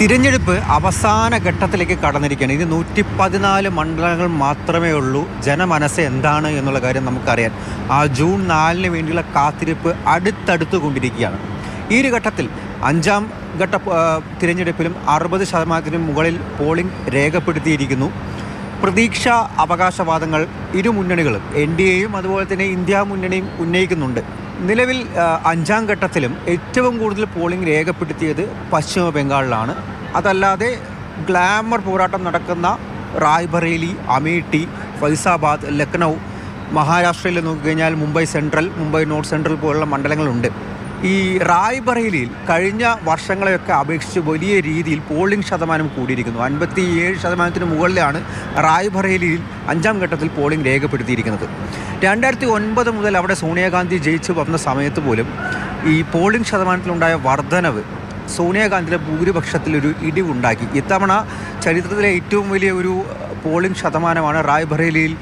തിരഞ്ഞെടുപ്പ് അവസാന ഘട്ടത്തിലേക്ക് കടന്നിരിക്കുകയാണ്. ഇത് നൂറ്റി പതിനാല് മണ്ഡലങ്ങൾ മാത്രമേ ഉള്ളൂ. ജനമനസ്സ് എന്താണ് എന്നുള്ള കാര്യം നമുക്കറിയാൻ. ആ ജൂൺ നാലിന് വേണ്ടിയുള്ള കാത്തിരിപ്പ് അടുത്തടുത്ത് കൊണ്ടിരിക്കുകയാണ്. ഈ ഒരു ഘട്ടത്തിൽ അഞ്ചാം ഘട്ട തിരഞ്ഞെടുപ്പിലും അറുപത് ശതമാനത്തിന് മുകളിൽ പോളിംഗ് രേഖപ്പെടുത്തിയിരിക്കുന്നു. പ്രതീക്ഷ അവകാശവാദങ്ങൾ ഇരു മുന്നണികളും എൻ ഡി എയും അതുപോലെ തന്നെ ഇന്ത്യ മുന്നണിയും ഉന്നയിക്കുന്നുണ്ട്. നിലവിൽ അഞ്ചാം ഘട്ടത്തിലും ഏറ്റവും കൂടുതൽ പോളിംഗ് രേഖപ്പെടുത്തിയത് പശ്ചിമ ബംഗാളിലാണ്. അതല്ലാതെ ഗ്ലാമർ പോരാട്ടം നടക്കുന്ന റായ്ബറേലി അമേഠി ഫൈസാബാദ് ലക്നൗ മഹാരാഷ്ട്രയിൽ നോക്കിക്കഴിഞ്ഞാൽ Mumbai central Mumbai north central പോലുള്ള മണ്ഡലങ്ങളുണ്ട്. ഈ റായ്ബറേലിയിൽ കഴിഞ്ഞ വർഷങ്ങളെയൊക്കെ അപേക്ഷിച്ച് വലിയ രീതിയിൽ പോളിംഗ് ശതമാനം കൂടിയിരിക്കുന്നു. അൻപത്തി ഏഴ് ശതമാനത്തിന് മുകളിലാണ് റായ്ബറേലിയിൽ അഞ്ചാം ഘട്ടത്തിൽ പോളിംഗ് രേഖപ്പെടുത്തിയിരിക്കുന്നത്. രണ്ടായിരത്തി ഒൻപത് മുതൽ അവിടെ സോണിയാഗാന്ധി ജയിച്ചു വന്ന സമയത്ത് പോലും ഈ പോളിംഗ് ശതമാനത്തിലുണ്ടായ വർധനവ് സോണിയാഗാന്ധിയുടെ ഭൂരിപക്ഷത്തിലൊരു ഇടിവുണ്ടാക്കി. ഇത്തവണ ചരിത്രത്തിലെ ഏറ്റവും വലിയ ഒരു പോളിംഗ് ശതമാനമാണ് റായ്ബറേലിയിൽ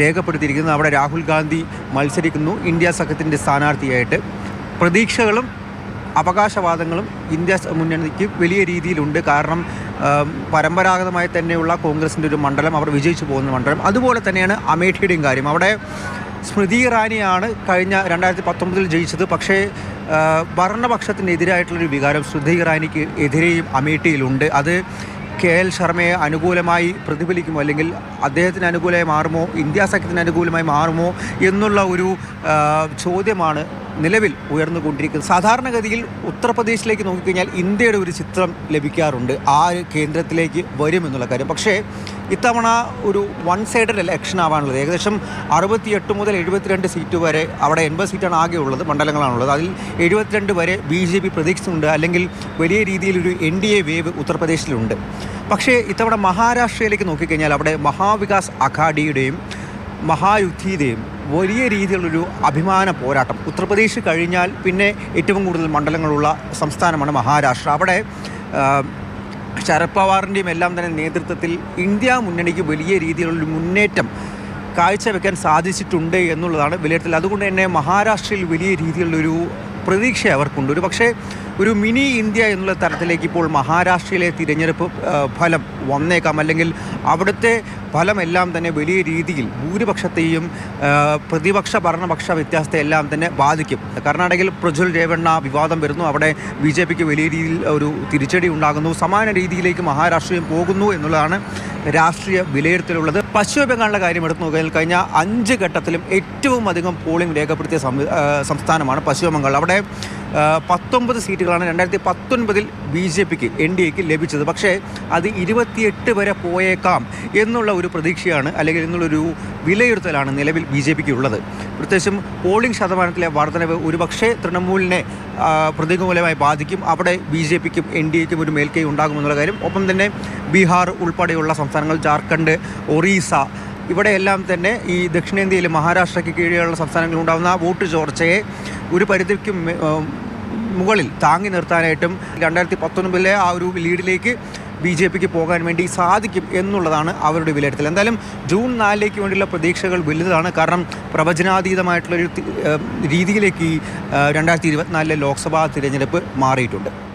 രേഖപ്പെടുത്തിയിരിക്കുന്നത്. അവിടെ രാഹുൽ ഗാന്ധി മത്സരിക്കുന്നു. ഇന്ത്യ സഖ്യത്തിന്റെ സ്ഥാനാർത്ഥിയായിട്ട്. പ്രതീക്ഷകളും അവകാശവാദങ്ങളും ഇന്ത്യ മുന്നണിക്ക് വലിയ രീതിയിലുണ്ട്. കാരണം പരമ്പരാഗതമായി തന്നെയുള്ള കോൺഗ്രസിന്റെ ഒരു മണ്ഡലം അവർ വിജയിച്ചു പോകുന്ന മണ്ഡലം. അതുപോലെ തന്നെയാണ് അമേഠിയുടെയും കാര്യം. അവിടെ സ്മൃതി ഇറാനിയാണ് കഴിഞ്ഞ രണ്ടായിരത്തി പത്തൊമ്പതിൽ ജയിച്ചത്. പക്ഷേ ഭരണപക്ഷത്തിനെതിരായിട്ടുള്ളൊരു വികാരം സ്മൃതി ഇറാനിക്ക് എതിരെയും അമേഠിയിലുണ്ട്. അത് കെ എൽ ശർമ്മയെ അനുകൂലമായി പ്രതിഫലിക്കുമോ അല്ലെങ്കിൽ അദ്ദേഹത്തിന് അനുകൂലമായി മാറുമോ ഇന്ത്യ സഖ്യത്തിന് അനുകൂലമായി മാറുമോ എന്നുള്ള ഒരു ചോദ്യമാണ് നിലവിൽ ഉയർന്നുകൊണ്ടിരിക്കുന്നത് സാധാരണഗതിയിൽ ഉത്തർപ്രദേശിലേക്ക് നോക്കിക്കഴിഞ്ഞാൽ ഇന്ത്യയുടെ ഒരു ചിത്രം ലഭിക്കാറുണ്ട്. ആര് കേന്ദ്രത്തിലേക്ക് വരും എന്നുള്ള കാര്യം. പക്ഷേ ഇത്തവണ ഒരു വൺ സൈഡഡ് ഇലക്ഷൻ ആവാനുള്ളത്. ഏകദേശം അറുപത്തിയെട്ട് മുതൽ എഴുപത്തിരണ്ട് സീറ്റ് വരെ അവിടെ എൺപത് സീറ്റാണ് ആകെ ഉള്ളത് മണ്ഡലങ്ങളാണുള്ളത്. അതിൽ എഴുപത്തിരണ്ട് വരെ ബി ജെ പി പ്രതീക്ഷിച്ചുണ്ട് അല്ലെങ്കിൽ വലിയ രീതിയിലൊരു എൻ ഡി എ വേവ് ഉത്തർപ്രദേശിലുണ്ട്. പക്ഷേ ഇത്തവണ മഹാരാഷ്ട്രയിലേക്ക് നോക്കിക്കഴിഞ്ഞാൽ അവിടെ മഹാവികാസ് അഘാഡിയുടെയും മഹായുദ്ധിയുടെയും വലിയ രീതിയിലുള്ളൊരു അഭിമാന പോരാട്ടം. ഉത്തർപ്രദേശ് കഴിഞ്ഞാൽ പിന്നെ ഏറ്റവും കൂടുതൽ മണ്ഡലങ്ങളുള്ള സംസ്ഥാനമാണ് മഹാരാഷ്ട്ര. അവിടെ ശരത് പവാറിന്റെയും എല്ലാം തന്നെ നേതൃത്വത്തിൽ ഇന്ത്യ മുന്നണിക്ക് വലിയ രീതിയിലുള്ളൊരു മുന്നേറ്റം കാഴ്ചവെക്കാൻ സാധിച്ചിട്ടുണ്ട് എന്നുള്ളതാണ് വിലയിരുത്തൽ. അതുകൊണ്ട് തന്നെ മഹാരാഷ്ട്രയിൽ വലിയ രീതിയിലുള്ളൊരു പ്രതീക്ഷ അവർക്കുണ്ട്. ഒരു പക്ഷേ ഒരു മിനി ഇന്ത്യ എന്നുള്ള തരത്തിലേക്ക് ഇപ്പോൾ മഹാരാഷ്ട്രയിലെ തിരഞ്ഞെടുപ്പ് ഫലം വന്നേക്കാം. അല്ലെങ്കിൽ അവിടുത്തെ ഫലമെല്ലാം തന്നെ വലിയ രീതിയിൽ ഭൂരിപക്ഷത്തെയും പ്രതിപക്ഷ ഭരണപക്ഷ വ്യത്യാസത്തെ എല്ലാം തന്നെ ബാധിക്കും. കർണാടകയിൽ പ്രജ്വൽ രേവണ്ണ വിവാദം വരുന്നു. അവിടെ ബി ജെ പിക്ക് വലിയ രീതിയിൽ ഒരു തിരിച്ചടി ഉണ്ടാകുന്നു. സമാന രീതിയിലേക്ക് മഹാരാഷ്ട്രയും പോകുന്നു എന്നുള്ളതാണ് രാഷ്ട്രീയ വിലയിരുത്തലുള്ളത്. പശ്ചിമ ബംഗാളിന്റെ കാര്യം എടുത്തു നോക്കിയാൽ കഴിഞ്ഞ അഞ്ച് ഘട്ടത്തിലും ഏറ്റവും അധികം പോളിംഗ് രേഖപ്പെടുത്തിയ സംസ്ഥാനമാണ് പശ്ചിമ ബംഗാൾ അവിടെ പത്തൊമ്പത് സീറ്റുകളാണ് രണ്ടായിരത്തി പത്തൊൻപതിൽ ബി ജെ പിക്ക് എൻ ഡി എക്ക് ലഭിച്ചത്. പക്ഷേ അത് ഇരുപത്തിയെട്ട് വരെ പോയേക്കാം എന്നുള്ള ഒരു പ്രതീക്ഷയാണ് അല്ലെങ്കിൽ എന്നുള്ളൊരു വിലയിരുത്തലാണ് നിലവിൽ ബി ജെ പിക്ക് ഉള്ളത്. പ്രത്യേകിച്ചും പോളിംഗ് ശതമാനത്തിലെ വർധനവ് ഒരുപക്ഷേ തൃണമൂലിനെ പ്രതികൂലമായി ബാധിക്കും. അവിടെ ബി ജെ പിക്കും എൻ ഡി എക്കും ഒരു മേൽക്കൈ ഉണ്ടാകുമെന്നുള്ള കാര്യം. ഒപ്പം തന്നെ ബീഹാർ ഉൾപ്പെടെയുള്ള സംസ്ഥാനങ്ങൾ ജാർഖണ്ഡ് ഒറീസ ഇവിടെയെല്ലാം തന്നെ ഈ ദക്ഷിണേന്ത്യയിൽ മഹാരാഷ്ട്രയ്ക്ക് കീഴെയുള്ള സംസ്ഥാനങ്ങളിൽ ഉണ്ടാകുന്ന വോട്ട് ചോർച്ചയെ ഒരു പരിധിക്ക് മുകളിൽ താങ്ങി നിർത്താനായിട്ടും രണ്ടായിരത്തി പത്തൊൻപതിലെ ആ ഒരു ലീഡിലേക്ക് ബി ജെ പിക്ക് പോകാൻ വേണ്ടി സാധിക്കും എന്നുള്ളതാണ് അവരുടെ വിലയിരുത്തൽ. എന്തായാലും ജൂൺ നാലിലേക്ക് വേണ്ടിയുള്ള പ്രതീക്ഷകൾ വലുതാണ്. കാരണം പ്രവചനാതീതമായിട്ടുള്ളൊരു രീതിയിലേക്ക് ഈ രണ്ടായിരത്തി ഇരുപത്തിനാലിലെ ലോക്സഭാ തിരഞ്ഞെടുപ്പ് മാറിയിട്ടുണ്ട്.